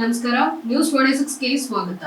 ನಮಸ್ಕಾರ ನ್ಯೂಸ್ ಸಿಕ್ಸ್ಗೆ ಸ್ವಾಗತ.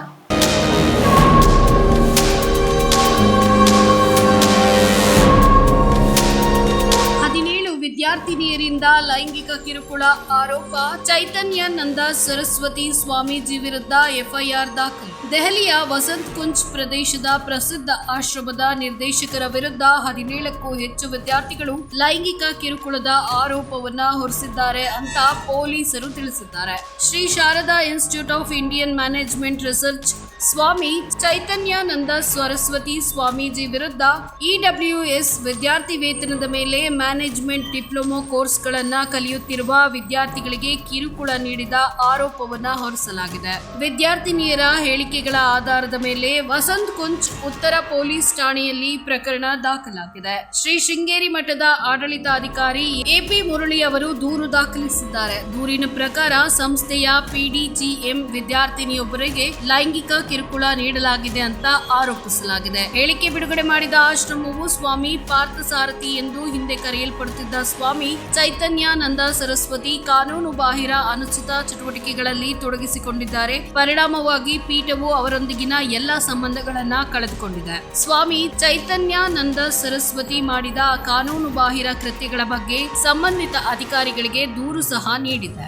ವಿದ್ಯಾರ್ಥಿನಿಯರಿಂದ ಲೈಂಗಿಕ ಕಿರುಕುಳ ಆರೋಪ. ಚೈತನ್ಯ ನಂದ ಸರಸ್ವತಿ ಸ್ವಾಮೀಜಿ ವಿರುದ್ಧ ಎಫ್ಐಆರ್ ದಾಖಲು. ದೆಹಲಿಯ ವಸಂತ್ ಕುಂಜ್ ಪ್ರದೇಶದ ಪ್ರಸಿದ್ಧ ಆಶ್ರಮದ ನಿರ್ದೇಶಕರ ವಿರುದ್ಧ ಹದಿನೇಳಕ್ಕೂ ಹೆಚ್ಚು ವಿದ್ಯಾರ್ಥಿಗಳು ಲೈಂಗಿಕ ಕಿರುಕುಳದ ಆರೋಪವನ್ನ ಹೊರಿಸಿದ್ದಾರೆ ಅಂತ ಪೊಲೀಸರು ತಿಳಿಸಿದ್ದಾರೆ. Shri Sharada institute of Indian management research Swami Chaitanyananda Saraswati Swamiji ವಿರುದ್ಧ ಇಡಬ್ಲ್ಯೂಎಸ್ ವಿದ್ಯಾರ್ಥಿ ವೇತನದ ಮೇಲೆ ಮ್ಯಾನೇಜ್ಮೆಂಟ್ ಡಿಪ್ಲೊಮೊ ಕೋರ್ಸ್ಗಳನ್ನ ಕಲಿಯುತ್ತಿರುವ ವಿದ್ಯಾರ್ಥಿಗಳಿಗೆ ಕಿರುಕುಳ ನೀಡಿದ ಆರೋಪವನ್ನ ಹೊರಿಸಲಾಗಿದೆ. ವಿದ್ಯಾರ್ಥಿನಿಯರ ಹೇಳಿಕೆಗಳ ಆಧಾರದ ಮೇಲೆ ವಸಂತ್ ಕುಂಚ್ ಉತ್ತರ ಪೊಲೀಸ್ ಠಾಣೆಯಲ್ಲಿ ಪ್ರಕರಣ ದಾಖಲಾಗಿದೆ. ಶ್ರೀ ಶೃಂಗೇರಿ ಮಠದ ಆಡಳಿತಾಧಿಕಾರಿ ಎಪಿ ಮುರಳಿ ಅವರು ದೂರು ದಾಖಲಿಸಿದ್ದಾರೆ. ದೂರಿನ ಪ್ರಕಾರ ಸಂಸ್ಥೆಯ ಪಿಡಿಜಿಎಂ ವಿದ್ಯಾರ್ಥಿನಿಯೊಬ್ಬರಿಗೆ ಲೈಂಗಿಕ ಕಿರುಕುಳ ನೀಡಲಾಗಿದೆ ಅಂತ ಆರೋಪಿಸಲಾಗಿದೆ. ಹೇಳಿಕೆ ಬಿಡುಗಡೆ ಮಾಡಿದ ಆಶ್ರಮವು ಸ್ವಾಮಿ ಪಾರ್ಥಸಾರಥಿ ಎಂದು ಹಿಂದೆ ಕರೆಯಲ್ಪಡುತ್ತಿದ್ದ ಸ್ವಾಮಿ ಚೈತನ್ಯಾನಂದ ಸರಸ್ವತಿ ಕಾನೂನು ಬಾಹಿರ ಅನುಚಿತ ಚಟುವಟಿಕೆಗಳಲ್ಲಿ ತೊಡಗಿಸಿಕೊಂಡಿದ್ದಾರೆ. ಪರಿಣಾಮವಾಗಿ ಪೀಠವು ಅವರೊಂದಿಗಿನ ಎಲ್ಲಾ ಸಂಬಂಧಗಳನ್ನ ಕಳೆದುಕೊಂಡಿದೆ. ಸ್ವಾಮಿ ಚೈತನ್ಯಾನಂದ ಸರಸ್ವತಿ ಮಾಡಿದ ಕಾನೂನು ಬಾಹಿರ ಕೃತ್ಯಗಳ ಬಗ್ಗೆ ಸಂಬಂಧಿತ ಅಧಿಕಾರಿಗಳಿಗೆ ದೂರು ಸಹ ನೀಡಿದೆ